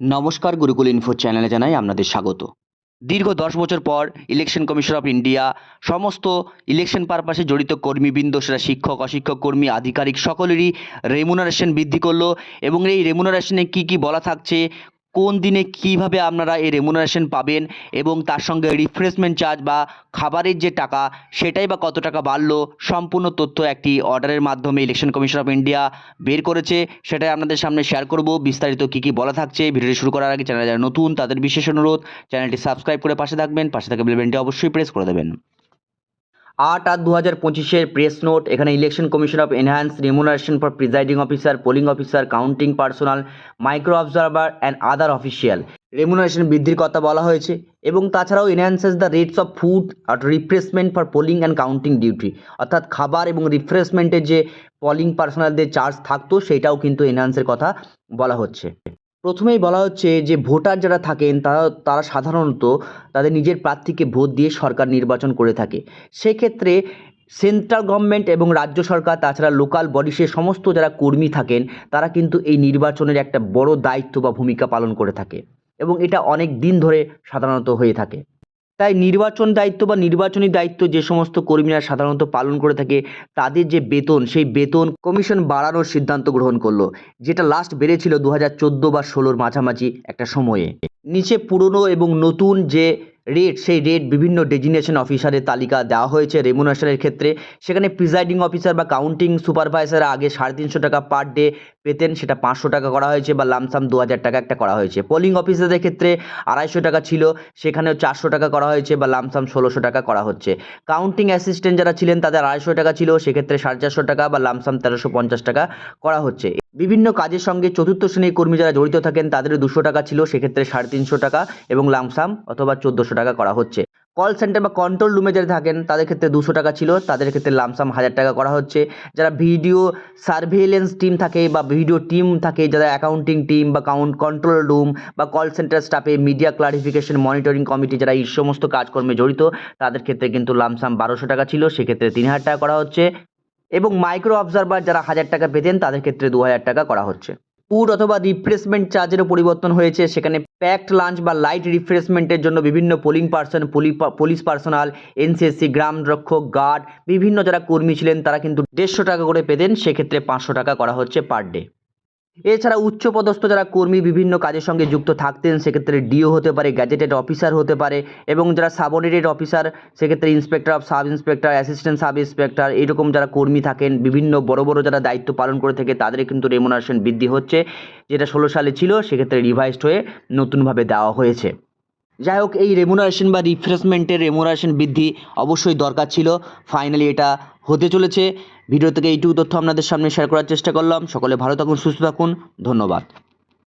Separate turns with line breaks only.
নমস্কার গুরুকুল ইনফো চ্যানেলে জানাই আপনাদের স্বাগত। দীর্ঘ দশ বছর পর ইলেকশন কমিশন অফ ইন্ডিয়া সমস্ত ইলেকশন পারপাসে জড়িত কর্মীবৃন্দ, সেটা শিক্ষক, অশিক্ষক, কর্মী, আধিকারিক সকলেরই রেমুনারেশন বৃদ্ধি করল এবং এই রেমুনারেশনে কি কি বলা থাকছে কোন দিনে কীভাবে আপনারা এই রেমুনারেশন পাবেন এবং তার সঙ্গে রিফ্রেশমেন্ট চার্জ বা খাবারের যে টাকা, সেটাই বা কত টাকা বাড়লো, সম্পূর্ণ তথ্য একটি অর্ডারের মাধ্যমে ইলেকশন কমিশন অফ ইন্ডিয়া বের করেছে। সেটাই আপনাদের সামনে শেয়ার করব। বিস্তারিত কি কি বলা থাকছে, ভিডিওটি শুরু করার আগে চ্যানেল যারা নতুন, তাদের বিশেষ অনুরোধ, চ্যানেলটি সাবস্ক্রাইব করে পাশে থাকবেন, পাশে থাকা বেলবেনটি অবশ্যই প্রেস করে দেবেন। আট আট দু হাজার পঁচিশের প্রেস নোট এখানে Election Commission of enhance remuneration for presiding officer polling officer counting personnel micro observer and other official remuneration বৃদ্ধির কথা বলা হয়েছে এবং তাছাড়াও enhances the rates of food R refreshment for polling and counting duty অর্থাৎ খাবার এবং রিফ্রেশমেন্টের যে পোলিং পার্সোনালদের চার্জ থাকতো, সেটাও কিন্তু এনহ্যান্সের কথা বলা হচ্ছে। প্রথমেই বলা হচ্ছে যে ভোটার যারা থাকেন, তারা তারা সাধারণত তাদের নিজের প্রার্থীকে ভোট দিয়ে সরকার নির্বাচন করে থাকে। সেক্ষেত্রে সেন্ট্রাল গভর্নমেন্ট এবং রাজ্য সরকার, তাছাড়া লোকাল বডিসের সমস্ত যারা কর্মী থাকেন, তারা কিন্তু এই নির্বাচনের একটা বড় দায়িত্ব বা ভূমিকা পালন করে থাকে। এবং এটা অনেক দিন ধরে সাধারণত হয়ে থাকে। তাই নির্বাচন দায়িত্ব বা নির্বাচনী দায়িত্ব যে সমস্ত কর্মীরা সাধারণত পালন করে থাকে, তাদের যে বেতন, সেই বেতন কমিশন বাড়ানোর সিদ্ধান্ত গ্রহণ করল, যেটা লাস্ট বেড়েছিল দু হাজার চোদ্দ বা ষোলোর মাঝামাঝি একটা সময়ে। নিচে পুরনো এবং নতুন যে রেট সেই রেট বিভিন্ন ডেজিনেশন অফিসারের তালিকা দেওয়া হয়েছে। রেমুনারেশনের ক্ষেত্রে সেখানে প্রিজাইডিং অফিসার বা কাউন্টিং সুপারভাইজার আগে সাড়ে তিনশো টাকা পার ডে পেতেন, সেটা পাঁচশো টাকা করা হয়েছে বা লামসাম দু হাজার টাকা একটা করা হয়েছে। পোলিং অফিসারদের ক্ষেত্রে আড়াইশো টাকা ছিল, সেখানেও চারশো টাকা করা হয়েছে বা লামসাম ষোলোশো টাকা করা হচ্ছে। কাউন্টিং অ্যাসিস্ট্যান্ট যারা ছিলেন, তাদের আড়াইশো টাকা ছিল, সেক্ষেত্রে সাড়ে চারশো টাকা বা লামসাম তেরোশো পঞ্চাশ টাকা করা হচ্ছে। বিভিন্ন কাজের সঙ্গে চতুর্থ শ্রেণির কর্মী যারা জড়িত থাকেন, তাদের দুশো টাকা ছিল, সেক্ষেত্রে সাড়ে তিনশো টাকা এবং লামসাম অথবা চোদ্দোশো টাকা করা হচ্ছে। কল সেন্টার বা কন্ট্রোল রুমে যারা থাকেন, তাদের ক্ষেত্রে দুশো টাকা ছিল, তাদের ক্ষেত্রে লামসাম হাজার টাকা করা হচ্ছে। যারা ভিডিও সার্ভেলেন্স টিম থাকে বা ভিডিও টিম থাকে, যারা অ্যাকাউন্টিং টিম বা কাউন্ট কন্ট্রোল রুম বা কল সেন্টার স্টাফে মিডিয়া ক্লারিফিকেশন মনিটরিং কমিটি যারা এই সমস্ত কাজকর্মে জড়িত, তাদের ক্ষেত্রে কিন্তু লামসাম বারোশো টাকা ছিল, সেক্ষেত্রে তিন হাজার টাকা করা হচ্ছে। এবং মাইক্রো অবজারভার যারা হাজার টাকা পেতেন, তাদের ক্ষেত্রে দু হাজার টাকা করা হচ্ছে। ফুড অথবা রিফ্রেশমেন্ট চার্জেরও পরিবর্তন হয়েছে। সেখানে প্যাকড লাঞ্চ বা লাইট রিফ্রেশমেন্টের জন্য বিভিন্ন polling person police personnel NCSC Gram Rakshak guard বিভিন্ন যারা কর্মী ছিলেন, তারা কিন্তু দেড়শো টাকা করে পেতেন। সেক্ষেত্রে পাঁচশো টাকা করা হচ্ছে পার ডে এছাড়া উচ্চপদস্থ যারা কর্মী বিভিন্ন কাজের সঙ্গে যুক্ত থাকতেন, সেক্ষেত্রে ডিও হতে পারে গ্যাজেটেড অফিসার হতে পারে এবং যারা সাবঅর্ডিনেট অফিসার সেক্ষেত্রে inspector of sub inspector assistant sub inspector এরকম যারা কর্মী থাকেন, বিভিন্ন বড় বড় যারা দায়িত্ব পালন করে থাকে, তাদের কিন্তু রেমুনারেশন বৃদ্ধি হচ্ছে, যেটা ষোলো সালে ছিল, সেক্ষেত্রে রিভাইসড হয়ে নতুনভাবে দেওয়া হয়েছে। যাই হোক এই রেমুনারেশন বা রিফ্রেশমেন্টের রেমুনারেশন বৃদ্ধি অবশ্যই দরকার ছিল। ফাইনালি এটা হতে চলেছে। ভিডিও থেকে এইটুকু তথ্য আপনাদের সামনে শেয়ার করার চেষ্টা করলাম। সকলে ভালো থাকুন, সুস্থ থাকুন। ধন্যবাদ।